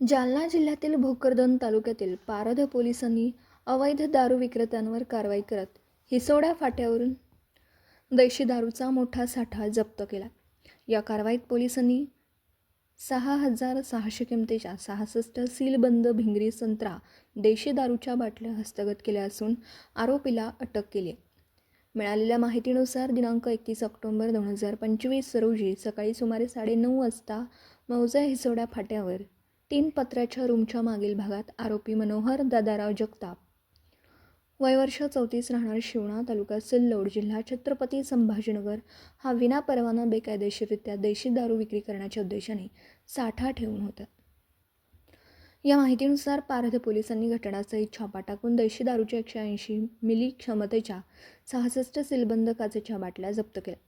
जालना जिल्ह्यातील भोकरदन तालुक्यातील पारध पोलिसांनी अवैध दारू विक्रेत्यांवर कारवाई करत हिसोडा फाट्यावरून देशी दारूचा मोठा साठा जप्त केला. या कारवाईत पोलिसांनी सहा हजार सहाशे किमतीच्या सहासष्ट सीलबंद भिंगरी संत्रा देशी दारूच्या बाटल्या हस्तगत केल्या असून आरोपीला अटक केली मिळालेल्या माहितीनुसार दिनांक एकतीस ऑक्टोबर दोन हजार पंचवीस रोजी सकाळी सुमारे साडेनऊ वाजता मौजा हिसोडा फाट्यावर तीन पत्र्याच्या रूमच्या मागील भागात आरोपी मनोहर दादाराव जगताप. वयवर्ष चौतीस राहणार शिवणा तालुका सिल्लोड जिल्हा छत्रपती संभाजीनगर. हा विनापरवाना बेकायदेशीररित्या देशी दारू विक्री करण्याच्या उद्देशाने साठा ठेवून होता. या माहितीनुसार पारध पोलिसांनी घटनास्थळी छापा टाकून देशी दारूच्या एकशे ऐंशी मिली क्षमतेच्या सहासष्ट सीलबंद काचेच्या बाटल्या जप्त केल्या.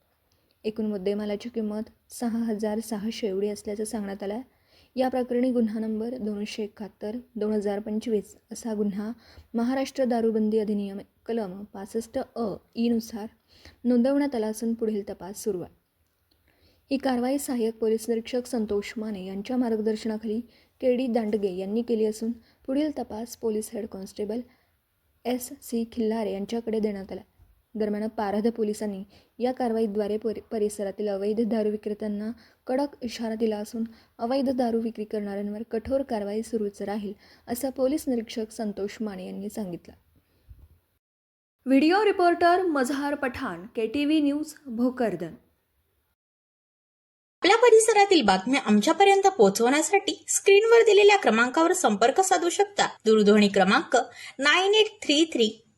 एकूण मुद्देमालाची किंमत सहा हजार सहाशे एवढी असल्याचं सांगण्यात आलं आहे या प्रकरणी गुन्हा नंबर दोनशे एकाहत्तर दोन हजार पंचवीस असा गुन्हा महाराष्ट्र दारूबंदी अधिनियम कलम पासष्ट अ ईनुसार नोंदवण्यात आला असून पुढील तपास सुरू आहे. ही कारवाई सहाय्यक पोलीस निरीक्षक संतोष माने यांच्या मार्गदर्शनाखाली के डी दांडगे यांनी केली असून पुढील तपास police head constable S C Khillare यांच्याकडे देण्यात आला. दरम्यान पारध पोलिसांनी या कारवाईद्वारे परि परिसरातील अवैध दारू विक्रेत्यांना कडक इशारा दिला असून अवैध दारू विक्री करणाऱ्यांवर कठोर कारवाई सुरूच राहील असं पोलीस निरीक्षक संतोष माने यांनी सांगितलं. Video reporter Mazhar Pathan K T V news Bhokardan. आपल्या परिसरातील बातम्या आमच्यापर्यंत पोहोचवण्यासाठी स्क्रीनवर दिलेल्या क्रमांकावर संपर्क साधू शकता. दूरध्वनी क्रमांक nine eight three three